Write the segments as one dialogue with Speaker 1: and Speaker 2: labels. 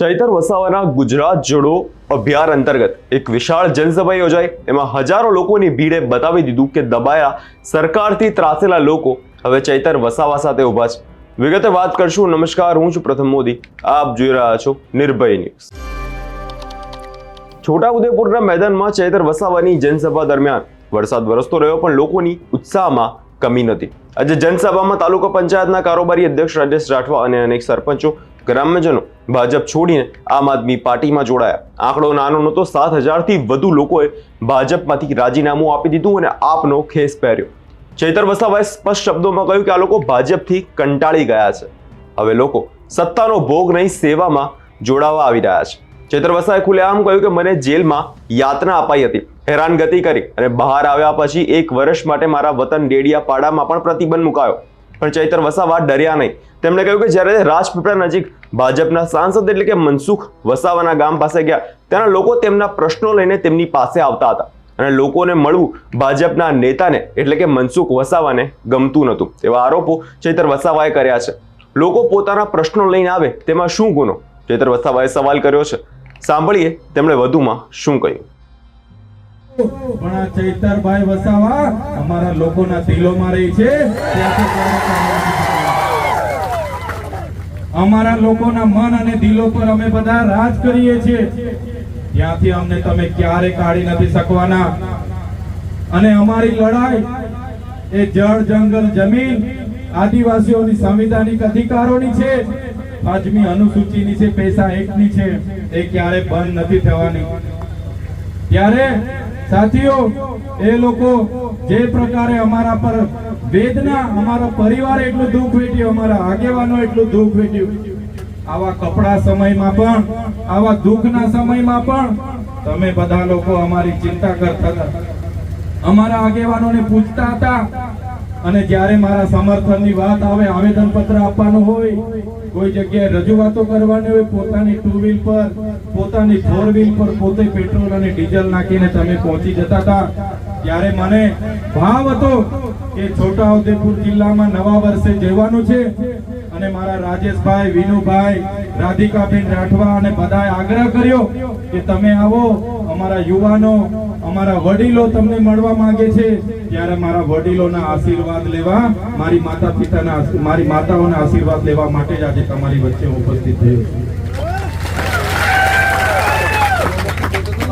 Speaker 1: ચૈતર વસાવાના ગુજરાત જોડો અભિયાન અંતર્ગત એક વિશાળ જનસભા યોજાઈ. એમાં હજારો લોકોની ભીડે બતાવી દીધું કે દબાયા સરકારથી ત્રાસેલા લોકો હવે ચૈતર વસાવા સાથે ઊભા છે. વિગતે વાત કરશું. નમસ્કાર, હું છું પ્રથમ મોદી. આપ જોઈ રહ્યા છો નિર્ભય ન્યૂઝ. છોટાઉદેપુરના મેદાનમાં ચૈતર વસાવાની જનસભા દરમિયાન વરસાદ વરસતો રહ્યો, પણ લોકોની ઉત્સાહમાં કમી નથી. આજે જનસભામાં તાલુકા પંચાયતના કારોબારી અધ્યક્ષ રાજેશ રાઠવા અને અનેક સરપંચો ગ્રામ્યજનો ભાજપ છોડીને આમ આદમી પાર્ટીમાં જોડાયા. આંકડો નાનો નહોતો, સાત હજારથી વધુ લોકોએ ભાજપમાંથી રાજીનામું આપી દીધું અને આપનો ખેસ પહેર્યો. ચૈતર વસાવાએ સ્પષ્ટ શબ્દોમાં કહ્યું કે આ લોકો ભાજપથી કંટાળી ગયા છે. હવે લોકો સત્તાનો ભોગ નહીં, સેવામાં જોડાવા આવી રહ્યા છે. ચૈતર વસાએ ખુલ્લેઆમ કહ્યું કે મને જેલમાં યાતના અપાઈ હતી. હેરાનગતિ કરી અને બહાર આવ્યા પછી એક વર્ષ માટે મારા વતન ડેડિયાપાડામાં પણ પ્રતિબંધ મુકાયો. પણ ચૈતર વસાવા ડર્યા નહીં. તેમણે કહ્યું કે જ્યારે રાજપીપળા નજીક ભાજપના સાંસદ એટલે કે મનસુખ વસાવાના ગામ પાસે ગયા, ત્યાંના લોકો તેમના પ્રશ્નો લઈને તેમની પાસે આવતા હતા. અને લોકોને મળવું ભાજપના નેતાને એટલે કે મનસુખ વસાવાને ગમતું નહોતું. એવા આરોપો ચૈતર વસાવાએ કર્યા છે. લોકો પોતાના પ્રશ્નો લઈને આવે, તેમાં શું ગુનો? ચૈતર વસાવાએ સવાલ કર્યો છે. સાંભળીએ તેમણે વધુમાં શું કહ્યું.
Speaker 2: પણ આ ચૈતરભાઈ વસાવા અમારા લોકોના દિલોમાં રહી છે. અમારા લોકોના મન અને દિલો પર અમે બધા રાજ કરીએ છીએ. ત્યાંથી અમને તમે ક્યારે કાઢી નથી શકવાના. અને અમારી લડાઈ એ જળ, જંગલ, જમીન, આદિવાસીઓની સંવિધાનિક અધિકારોની છે. પાંચમી અનુસૂચિની છે, પૈસા એકની છે. એ ક્યારે બંધ નથી થવાની. ત્યારે સાથીઓ, એ લોકો જે પ્રકારે અમારા પર વેદના, અમારા પરિવારે એટલું દુઃખ વેઠ્યું, અમારા આગેવાનો એટલું દુઃખ વેઠ્યું. આવા કપડા સમયમાં પણ, આવા દુઃખના સમયમાં પણ તમે બધા લોકો અમારી ચિંતા કરતા હતા. અમારા આગેવાનોને પૂછતા હતા અને જ્યારે મારા સમર્થનની વાત આવે આવેદન પત્ર આપવાનું હોય, કોઈ જગ્યાએ રજૂઆતો કરવાની હોય, પોતાની ટુ વ્હીલ પર, પોતાની ફોર વ્હીલ પર પોતે પેટ્રોલ અને ડીઝલ નાખીને તમે પહોંચી જતા હતા. ત્યારે મને ભાવ હતો કે છોટાઉદેપુર જિલ્લામાં નવા વર્ષે જવાનું છે, અને મારા રાજેશભાઈ, વિનુભાઈ, રાધિકાબેન રાઠવા અને બધાએ આગ્રહ કર્યો કે તમે આવો, અમારા યુવાનો અમારા વડીલો તમને મળવા માંગે છે, ત્યારે મારા વડીલોના આશીર્વાદ લેવા, મારી માતા પિતાના મારી માતાઓના આશીર્વાદ લેવા માટે જ આજે તમારી વચ્ચે ઉપસ્થિત થયો છું.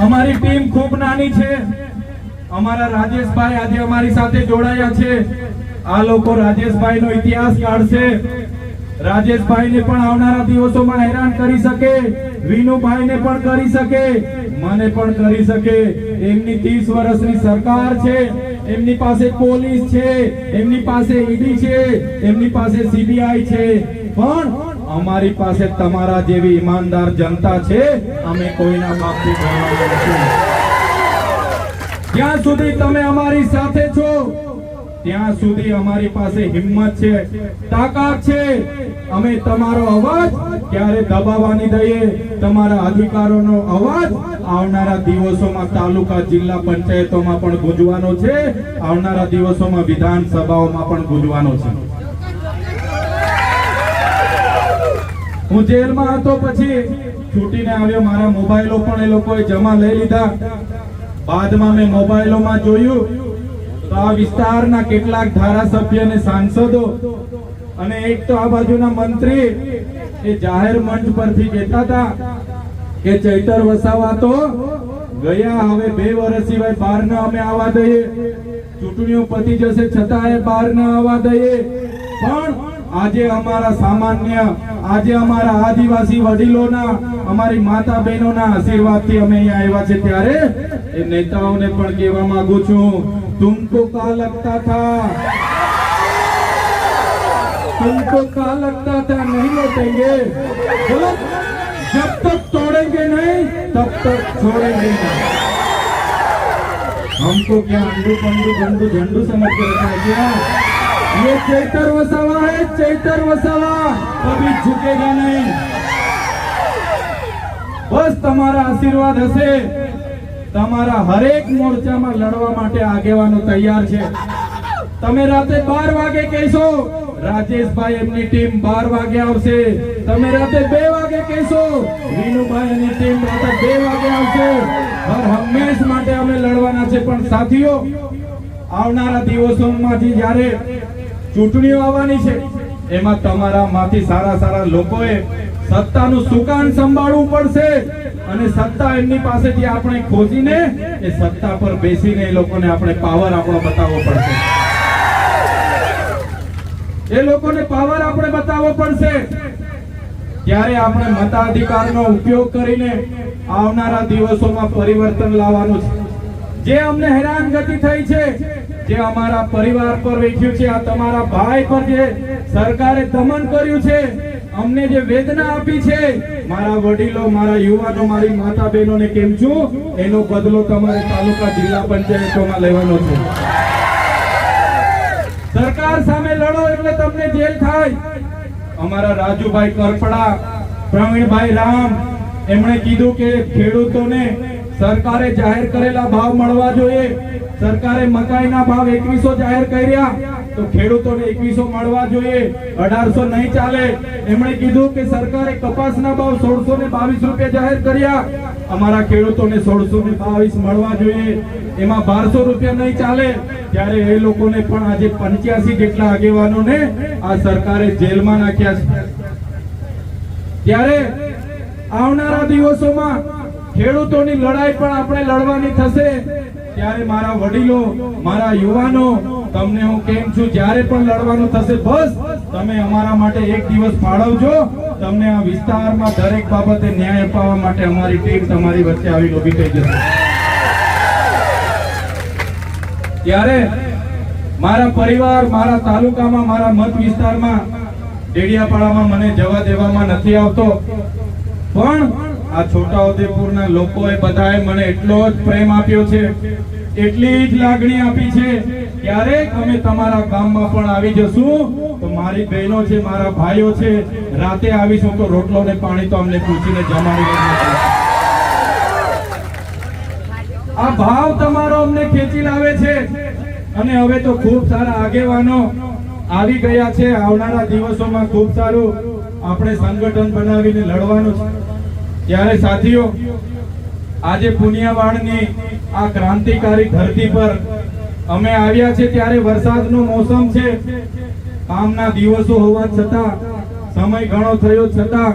Speaker 2: અમારી ટીમ ખૂબ નાની છે. અમારા રાજેશભાઈ આજે અમારી સાથે જોડાયા છે. આ લોકો રાજેશભાઈ નો ઇતિહાસ કાઢશે. રાજેશભાઈ ને પણ આવનારા દિવસોમાં હેરાન કરી શકે. વિનુભાઈ ને પણ કરી શકે. મને પણ કરી શકે. એમની ત્રીસ વર્ષની સરકાર છે, એમની પાસે પોલીસ છે, એમની પાસે ઈડી છે, એમની પાસે સીબીઆઈ છે. પણ અમારી પાસે તમારા જેવી ઈમાનદાર જનતા છે, અમે કોઈના બાપથી ભણવા નથી. ત્યાં સુધી તમે અમારી સાથે ત્યાં સુધી અમારી પાસે હિંમત છે, તાકાત છે. અમે તમારો અવાજ ક્યારે દબાવવાની દઈએ? તમારા અધિકારોનો અવાજ આવનારા દિવસોમાં તાલુકા જિલ્લા પંચાયતોમાં પણ ગુંજવાનો છે. આવનારા દિવસોમાં વિધાનસભાઓમાં પણ ગુંજવાનો છે. હું જેલમાં હતો પછી છૂટીને આવ્યો. મારા મોબાઈલો પણ એ લોકોએ જમા લઈ લીધા. બાદમાં મેં મોબાઈલોમાં જોયું. ચૈતર વસાવા તો ગયા, હવે બે વર્ષ સિવાય બહાર ના અમે આવવા દઈએ. ચૂંટણીઓ પતી જશે છતાં બહાર ના આવવા દઈએ. પણ આજે અમારા સામાન્ય, આજે અમારા આદિવાસી વડીલોના, અમારી માતા બહેનોના આશીર્વાદથી અમે અહીંયા આવ્યા છે. ત્યારે એ નેતાઓને પણ કહેવા માંગુ છું तुमको क्या लगता था? तुमको क्या लगता था? नहीं लौटेंगे। जब तक तोड़ेंगे नहीं, तब तक छोड़ेंगे नहीं। हमको क्या अंडू पंडू झंडू झंडू समझ के रखा क्या हाँ? ये चैतर वसावा है चैतर वसावा। कभी झुकेगा नहीं। बस तुम्हारा आशीर्वाद हसे। તમારા હરેક મોરચામાં લડવા માટે આગેવાનો તૈયાર છે. તમે રાતે બાર વાગે કહેશો, રાજેશભાઈ એમની ટીમ બાર વાગે આવશે. તમે રાતે બે વાગે કહેશો, વિનુભાઈ એની ટીમ રાતે બે વાગે આવશે. હર હંમેશ માટે અમે લડવાના છે, પણ સાથીઓ, આવનારા દિવસોમાંથી જ્યારે ચૂંટણીઓ આવવાની છે, એમાં તમારા માંથી સારા સારા લોકોએ સત્તાનું સુકાન સંભાળવું પડશે. અને સત્તા એમની પાસેથી આપણે ખોજીને, એ સત્તા પર બેસીને એ લોકોને આપણે પાવર આપણો બતાવવો પડશે. એ લોકોને પાવર આપણે બતાવવો પડશે. ત્યારે આપણે મતાધિકારનો ઉપયોગ કરીને આવનારા દિવસોમાં પરિવર્તન લાવવાનું છે. જે અમને હેરાનગતિ થઈ છે, જે અમારા પરિવાર પર વેઠ્યું છે, આ તમારા ભાઈ પર જે સરકારે દમન કર્યું છે અમને જે વેદના આપી છે, મારા વડીલો, મારા યુવાનો, મારી માતા બહેનોને કેમ છું? એનો બદલો તમારે તાલુકા જિલ્લા પંચાયતોમાં લેવાનો છે. સરકાર સામે લડો એટલે તમને જેલ થાય. અમારા રાજુભાઈ કરપડા, પ્રવીણભાઈ રામ, એમણે કીધું કે ખેડૂતોને સરકારે જાહેર કરેલા ભાવ મળવા જોઈએ. સરકારે મકાઈના ભાવ એકવીસો જાહેર કર્યા. તો ખેડૂતોને એકવીસો મળવા જોઈએ. અઢારસો નહીં ચાલે. એમણે કીધું કે સરકારે કપાસના ભાવ સોળસો ને બાવીસ રૂપિયા જાહેર કર્યા. અમારા ખેડૂતોને સોળસો ને બાવીસ મળવા જોઈએ. એમાં બારસો રૂપિયા નહીં ચાલે. ત્યારે એ લોકોને પણ આજે પંચ્યાસી જેટલા આગેવાનોને આ સરકારે જેલમાં નાખ્યા છે. ત્યારે આવનારા દિવસોમાં ખેડૂતોની લડાઈ પણ આપણે લડવાની થશે. ત્યારે મારા વડીલો, મારા યુવાનો તમને હું કેમ છું? જ્યારે પણ લડવાનું થશે, બસ તમે અમારા માટે એક દિવસ ફાળવજો. તમને આ વિસ્તારમાં દરેક બાબતે ન્યાય અપાવવા માટે અમારી ટીમ તમારી વચ્ચે આવી ઊભી થઈ જશે. ત્યારે મારા પરિવાર, મારા તાલુકામાં, મારા મત વિસ્તારમાં ડેડિયાપાડામાં મને જવા દેવામાં નથી આવતો. પણ આ છોટાઉદેપુરના લોકોએ બધાએ મને એટલો જ પ્રેમ આપ્યો છે, એટલી જ લાગણી આપી છે ક્યારેક અમે તમારા ગામમાં પણ આવી જશું. તો મારી બહેનો છે, મારા ભાઈઓ છે, રાતે આવીશું તો રોટલો ને પાણી તો અમને પૂછીને જમાડી આ ભાવ તમારો અમને ખેંચી લાવે છે. અને હવે તો ખૂબ સારા આગેવાનો આવી ગયા છે. આવનારા દિવસોમાં ખૂબ સારું આપણે સંગઠન બનાવીને લડવાનું છે. ત્યારે સાથીઓ, આજે પુનિયાવાડની આ ક્રાંતિકારી ધરતી પર અમે આવ્યા છે ત્યારે વરસાદનો મોસમ છે. આમના દિવસો હોવા છતાં, સમય ઘણો થયો છતાં,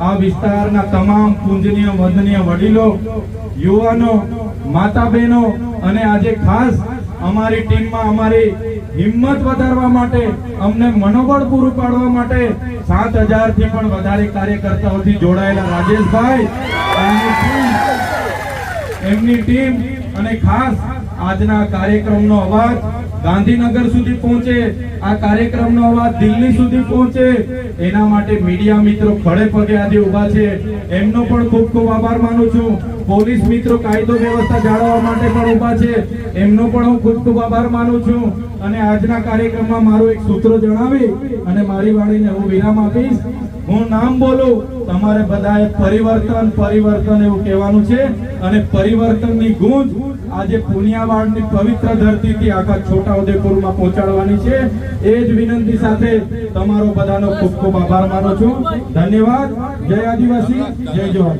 Speaker 2: આ વિસ્તારના તમામ પૂજનીય, વંદનીય વડીલો, યુવાનો માતા બહેનો અને આજે ખાસ અમારી ટીમમાં અમારી હિંમત વધારવા માટે, અમને મનોબળ પૂરું પાડવા માટે સાત હજારથી પણ વધારે કાર્યકર્તાઓથી જોડાયેલા રાજેશભાઈ એમની ટીમ અને ખાસ આજના કાર્યક્રમનો અવાજ ગાંધીનગર સુધી પહોંચે, આ કાર્યક્રમનો અવાજ દિલ્હી સુધી પહોંચે, એના માટે મીડિયા મિત્રો ખડે પગે આજે ઊભા છે. એમનો પણ ખૂબ ખૂબ આભાર માનું છું. પોલીસ મિત્રો કાયદો વ્યવસ્થા જાળવવા માટે પણ ઊભા છે. એમનો પણ હું ખૂબ ખૂબ આભાર માનું છું. અને આજના કાર્યક્રમમાં મારું એક સૂત્ર જણાવી અને મારી વાણીને હું વિરામ આપીશ. હું નામ બોલું, તમારે બધાએ પરિવર્તન પરિવર્તન એવું કહેવાનું છે. અને પરિવર્તનની ગુંજ આજે પુનિયાવાડની પવિત્ર ધરતીથી આખા છોટાઉદેપુરમાં પહોંચાડવાની છે. એ જ વિનંતી સાથે તમારો બધાનો ખૂબ ખૂબ આભાર માનું છું. ધન્યવાદ. જય આદિવાસી. જય છોટા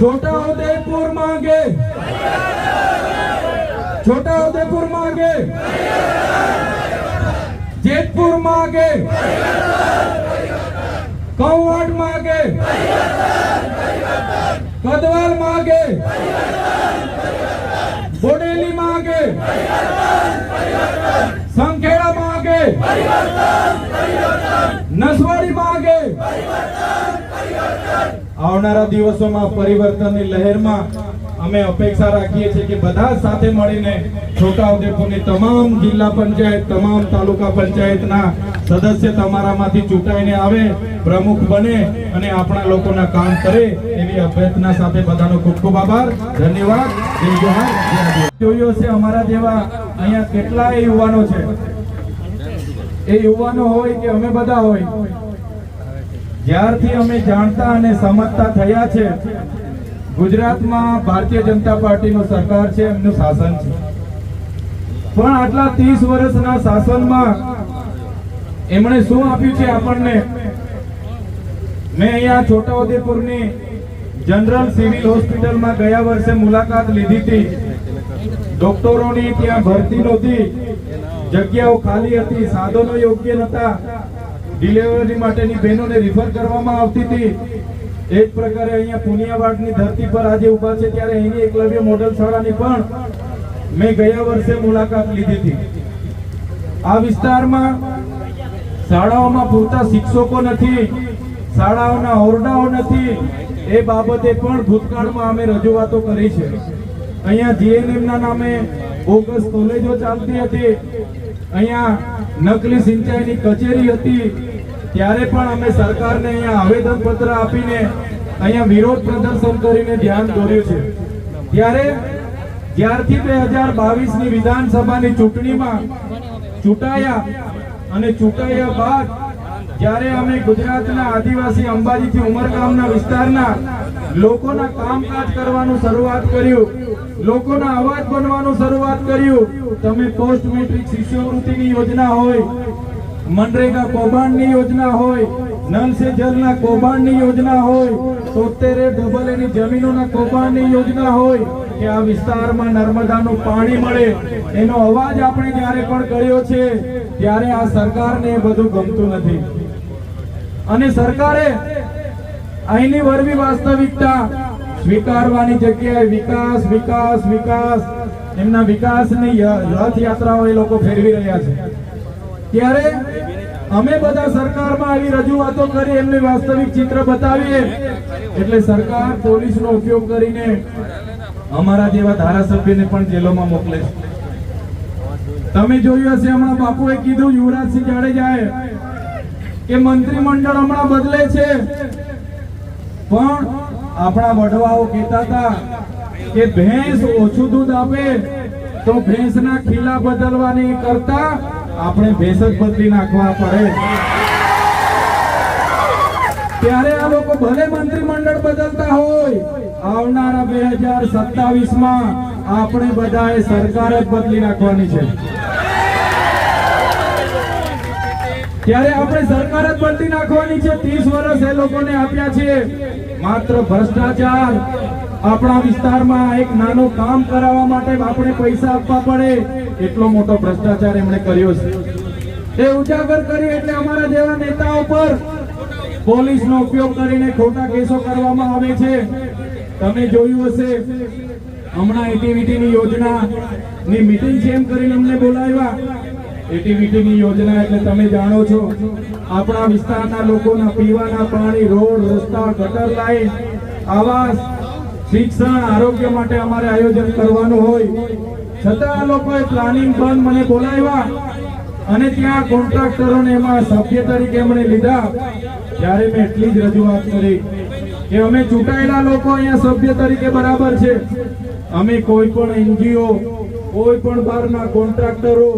Speaker 2: છોટાઉદેપુર માંગે. છોટાઉદેપુર માંગે. જેતપુર માંગે. કૌવાડ માંગે. કદવાલ માગે. બોડેલી માગે. સંખેડા માગે. નસવાડી માગે. આવનારા દિવસોમાં પરિવર્તનની લહેરમાં અમે અપેક્ષા રાખીએ છીએ કે બધા સાથે મળીને છોટાઉદેપુરની તમામ જિલ્લા પંચાયત, તમામ તાલુકા પંચાયતના સદસ્ય તમારામાંથી ચૂંટાઈને આવે, પ્રમુખ બને અને આપણા લોકોના કામ કરે એવી અભ્યર્થના સાથે બધાનો ખૂબ ખૂબ આભાર. ધન્યવાદ. જય આદિવાસી. અમારા જેવા અહીંયા કેટલાય યુવાનો છે. એ યુવાનો હોય કે અમે બધા હોય, જ્યારથી અમે જાણતા અને સમજતા થયા છે ગુજરાતમાં ભારતીય જનતા પાર્ટીનો સરકાર છે, એમનું શાસન છે. પણ આટલા ત્રીસ વર્ષના શાસનમાં એમણે શું આપ્યું છે આપણને? મેં અહીંયા છોટાઉદેપુરની જનરલ સિવિલ હોસ્પિટલમાં ગયા વર્ષે મુલાકાત લીધી હતી. ડોક્ટરોની ત્યાં ભરતી નહોતી. જગ્યાઓ ખાલી હતી, સાધનો યોગ્ય નહોતા. ડિલિવરી માટેની બહેનોને રિફર કરવામાં આવતી હતી. એ જ પ્રકારે અહીંયા પુનિયાવાડની ધરતી પર આજે ઊભા છે, ત્યારે અહીંની એકલવ્ય મોડલ શાળાની પણ મેં ગયા વર્ષે મુલાકાત લીધી હતી. આ વિસ્તારમાં શાળાઓમાં પૂરતા શિક્ષકો નથી, શાળાઓના ઓરડાઓ નથી, એ બાબતે પણ ભૂતકાળમાં અમે રજૂઆતો કરી છે. અહીંયા જીએનએમ ના નામે બોગસ કોલેજો ચાલતી હતી, અહીંયા નકલી સિંચાઈની કચેરી હતી ત્યારે પણ અમે સરકારને અહીંયા આવેદન પત્ર આપીને અહીંયા વિરોધ પ્રદર્શન કરીને ધ્યાન દોર્યું છે. ત્યારે જ્યારથી બે હજાર બાવીસની વિધાનસભાની ચૂંટણીમાં ચૂંટાયા અને ચૂંટાયા બાદ જ્યારે અમે ગુજરાતના આદિવાસી અંબાજીથી ઉમરગામના વિસ્તારના લોકોના કામકાજ કરવાનું શરૂઆત કર્યું, લોકોના અવાજ બનવાનું શરૂઆત કર્યું. તમે પોસ્ટ મેટ્રિક શિષ્યવૃત્તિની યોજના હોય મનરેગા કૌભાંડની યોજના હોય નલ સે જલના કૌભાંડની યોજના હોય, તોતેરે ડબલ એની જમીનોના કૌભાંડની યોજના હોય કે આ વિસ્તારમાં નર્મદાનું પાણી મળે, એનો અવાજ આપણે જ્યારે પણ કર્યો છે, ત્યારે આ સરકારને બધું ગમતું નથી. અને સરકારે અહીંની વરવી વાસ્તવિકતા સ્વીકારવાની જગ્યાએ વિકાસ વિકાસ વિકાસ, એમના વિકાસની રથયાત્રાઓ એ લોકો ફેરવી રહ્યા છે. ત્યારે અમે બધા સરકારમાં આવી રજૂઆતો કરી, એમને વાસ્તવિક ચિત્ર બતાવીએ. એટલે સરકાર પોલીસનો ઉપયોગ કરીને અમારા જેવા ધારાસભ્યને પણ જેલોમાં મોકલે તમે જોયું હશે, હમણાં બાપુએ કીધું યુવરાજસિંહ જાડેજાએ, કે મંત્રીમંડળ હમણાં બદલે છે. પણ આપણા વડવાઓ કહેતા હતા કે ભેંસ ઓછું દૂધ આપે તો ભેંસના ખીલા બદલવાની કરતા. આપણે ભેંસ બદલી નાખવા પડે. ત્યારે આ લોકો ભલે મંત્રીમંડળ બદલતા હોય, આવનારા બે હજાર સત્તાવીસમાં આપણે બધાએ સરકાર જ બદલી નાખવાની છે. ત્યારે આપણે સરકાર જ બદલી નાખવાની છે. ત્રીસ વર્ષ એ લોકોને આપ્યા છે. માત્ર ભ્રષ્ટાચાર આપણા વિસ્તારમાં એક નાનું કામ કરાવવા માટે આપણે પૈસા આપવા પડે. એટલો મોટો ભ્રષ્ટાચાર એમણે કર્યો છે. એ ઉજાગર કર્યું એટલે અમારા જેવા નેતાઓ પર પોલીસનો ઉપયોગ કરીને ખોટા કેસો કરવામાં આવે છે. તમે જોયું હશે, હમણાં એટીવીટીની યોજના ની મીટિંગ છે એમ કરીને અમને બોલાવ્યા. એટીવીટીની યોજના એટલે તમે જાણો છો, આપણા વિસ્તારના લોકોના પીવાના પાણી, રોડ, રસ્તા, ગટર લાઈન, આવાસ, શિક્ષણ, આરોગ્ય માટે અમારે આયોજન કરવાનું હોય. છતાં આ લોકોએ પ્લાનિંગ પણ મને બોલાવ્યા અને ત્યાં કોન્ટ્રાક્ટરોને એમાં સભ્ય તરીકે મને લીધા. ત્યારે મેં એટલી જ રજૂઆત કરી કે અમે ચૂંટાયેલા લોકો અહીંયા સભ્ય તરીકે બરાબર છે. અમે કોઈ પણ એનજીઓ કોઈ પણ બહારના કોન્ટ્રાક્ટરો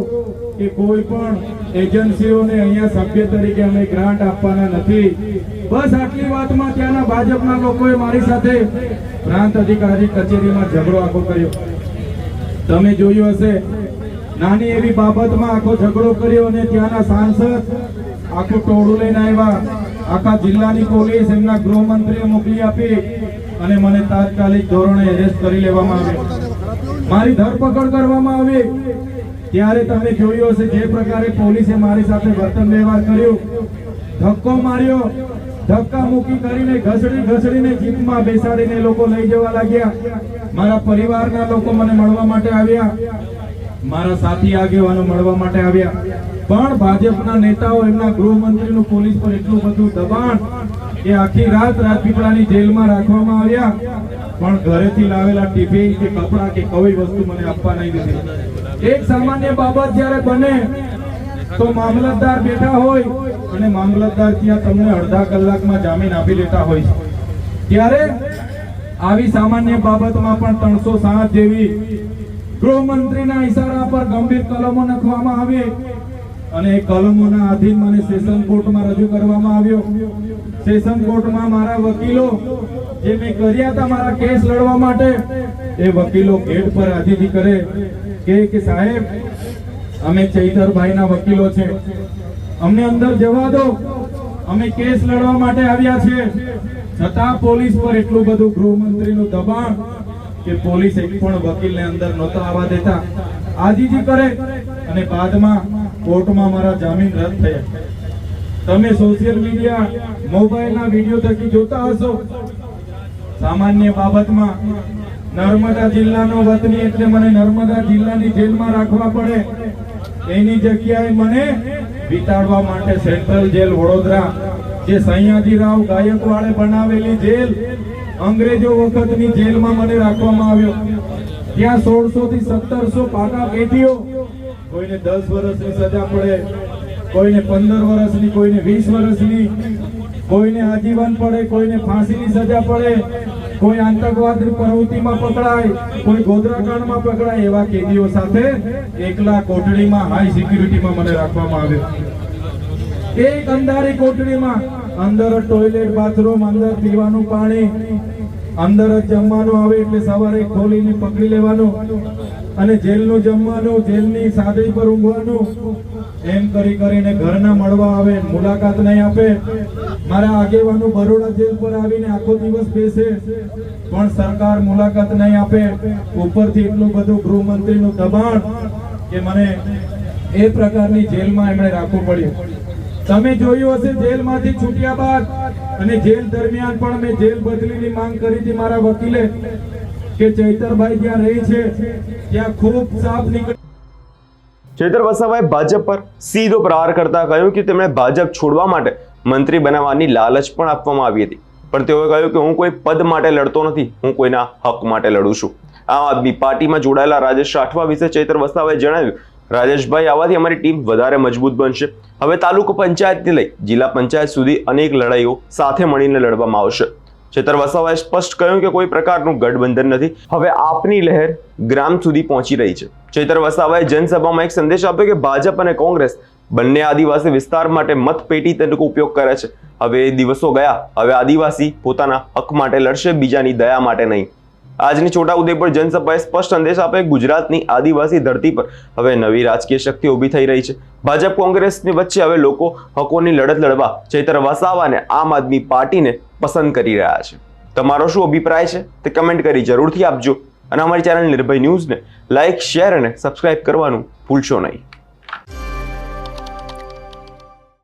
Speaker 2: કે કોઈ પણ એજન્સીઓને અહીંયા સભ્ય તરીકે અમે ગ્રાન્ટ આપવાના નથી. બસ આટલી વાતમાં ત્યાંના ભાજપના લોકોએ મારી સાથે પ્રાંત અધિકારી કચેરીમાં ઝઘડો આખો કર્યો. તમે જોયું હશે, નાની એવી બાબતમાં આખો ઝઘડો કર્યો અને ત્યાંના સાંસદ આખું ટોળું લઈને આવ્યા. આખા જિલ્લાની પોલીસ એમના ગૃહમંત્રીએ મોકલી આપી અને મને તાત્કાલિક ધોરણે એરેસ્ટ કરી લેવામાં આવ્યો. મારી ધરપકડ કરવામાં આવી. ત્યારે તમે જોયું હશે જે પ્રકારે પોલીસે મારી સાથે વર્તન વ્યવહાર કર્યો. ધક્કો માર્યો. ધક્કા મૂકી કરીને ઘસડી ઘસડીને જીપમાં બેસાડીને લોકો લઈ જવા લાગ્યા. મારા પરિવારના લોકો મને મળવા માટે આવ્યા. મારા સાથી આગેવાનો મળવા માટે આવ્યા. પણ ભાજપના નેતાઓ એમના ગૃહમંત્રીનું પોલીસ પર એટલું બધું દબાણ કે આખી રાત રાજપીપળાની જેલમાં રાખવામાં આવ્યા. પણ ઘરેથી લાવેલા ટીફી કે કપડાં કે કોઈ વસ્તુ મને આપવા નહીં દીધી. એક સામાન્ય બાબત જ્યારે બને, તો મામલતદાર બેઠા હોય અને મામલતદાર ત્યાં તમને અડધા કલાકમાં જામીન આપી દેતા હોય ત્યારે આવી સામાન્ય બાબતમાં પણ ત્રણસો સાત જેવી ગૃહમંત્રીના ઈશારા પર ગંભીર કલમો નાખવામાં આવી અને એ કલમોના આધીન મને સેશન કોર્ટમાં રજૂ કરવામાં આવ્યો. સેશન કોર્ટમાં મારા વકીલો જે મેં કર્યા હતા મારા કેસ લડવા માટે, એ વકીલો ગેટ પર હાજરી કરે કે કે સાહેબ, અમે ચૈતરભાઈના વકીલો છે. અમને અંદર જવા દો. અમે કેસ લડવા માટે આવ્યા છે. છતાં પોલીસ પર એટલું બધું ગૃહમંત્રીનું દબાણ કે પોલીસ એક પણ વકીલને અંદર નહોતા આવવા દેતા. આજીજી કરે અને બાદમાં કોર્ટમાં મારા જામીન રદ થયા. તમે સોશિયલ મીડિયા મોબાઈલના વીડિયો થકી જોતા હશો. સામાન્ય બાબતમાં નર્મદા જિલ્લાનો વતની એટલે મને નર્મદા જિલ્લાની જેલમાં રાખવા પડે. એની જગ્યાએ મને વિતાડવા માટે સેન્ટ્રલ જેલ વડોદરા જે સયાજીરાવ ગાયકવાડે બનાવેલી જેલ અંગ્રેજો વખતની જેલમાં મને રાખવામાં આવ્યો. ત્યાં સોળસો થી સત્તરસો પાકા પેટીઓ કોઈને દસ વર્ષની સજા પડે, કોઈને પંદર વર્ષની, કોઈને વીસ વર્ષની, કોઈને આજીવન પડે, કોઈને ફાંસીની સજા પડે, કોઈ આતંકવાદ પ્રવૃત્તિમાં પકડાય, કોઈ ગોધરાકાંડમાં પકડાય, એવા કેદીઓ સાથે એકલા કોટડીમાં હાઈ સિક્યુરિટીમાં મને રાખવામાં આવ્યો. એક અંધારી કોટડીમાં અંદર ટોયલેટ બાથરૂમ અંદર પીવાનું પાણી, અંદર જ જમવાનું આવે એટલે સવારે ખોલીને પકડી લેવાનું અને જેલનું જમવાનું, જેલની સાદડી પર ઊંઘવાનું. એમ કરી કરીને ઘરના મળવા આવે, મુલાકાત નહીં આપે. મારા આગેવાનો બરોડા જેલ પર આવીને આખો દિવસ બેસે, પણ સરકાર મુલાકાત નહીં આપે. ઉપરથી એટલું બધું ગૃહમંત્રીનું દબાણ કે મને એ પ્રકારની જેલમાં એમણે રાખવું પડ્યું. તમે જોયું હશે જેલમાંથી છૂટ્યા બાદ અને જેલ દરમિયાન પણ મેં જેલ બદલીની માંગ કરી હતી મારા વકીલે કે ચૈતરભાઈ જ્યાં રહે છે, ત્યાં ખૂબ સાફ નીકળી.
Speaker 1: ચૈતર વસાવાએ ભાજપ પર સીધો પ્રહાર કરતા કહ્યું કે તેમણે ભાજપ છોડવા માટે મંત્રી બનાવવાની લાલચ પણ આપવામાં આવી હતી. પણ તેઓએ કહ્યું કે હું કોઈ પદ માટે લડતો નથી, હું કોઈના હક માટે લડું છું. આમ આદમી પાર્ટીમાં જોડાયેલા રાજેશ રાઠવા વિશે ચૈતર વસાવાએ જણાવ્યું રાજેશભાઈ આવવાથી અમારી ટીમ વધારે મજબૂત બનશે. હવે તાલુકો પંચાયતથી લઈ જિલ્લા પંચાયત સુધી અનેક લડાઈઓ સાથે મળીને લડવામાં આવશે. છેતર વસાવાએ સ્પષ્ટ કહ્યું કે કોઈ પ્રકારનું ગઠબંધન નથી. હવે આપની લહેર ગ્રામ સુધી પહોંચી રહી છે. ચેતર વસાવાએ જનસભામાં એક સંદેશ આપ્યો કે ભાજપ અને કોંગ્રેસ બંને આદિવાસી વિસ્તાર માટે મતપેટી તરીકે ઉપયોગ કરે છે. હવે દિવસો ગયા. હવે આદિવાસી પોતાના હક માટે લડશે, બીજાની દયા માટે નહીં. આજની છોટાઉદેપુર જનસભાએ સ્પષ્ટ સંદેશ આપે, ગુજરાતની આદિવાસી ધરતી પર. હવે નવી રાજકીય શક્તિ ઊભી થઈ રહી છે. ભાજપ કોંગ્રેસની વચ્ચે હવે લોકો હકોની લડત લડવા, ચૈતર વસાવાને આમ આદમી પાર્ટીને પસંદ કરી રહ્યા છે. તમારો શું અભિપ્રાય છે? તે કમેન્ટ કરી જરૂરથી આપજો. અને અમારી ચેનલ નિર્ભય ન્યૂઝને લાઇક શેર અને સબસ્ક્રાઇબ કરવાનું ભૂલશો નહીં.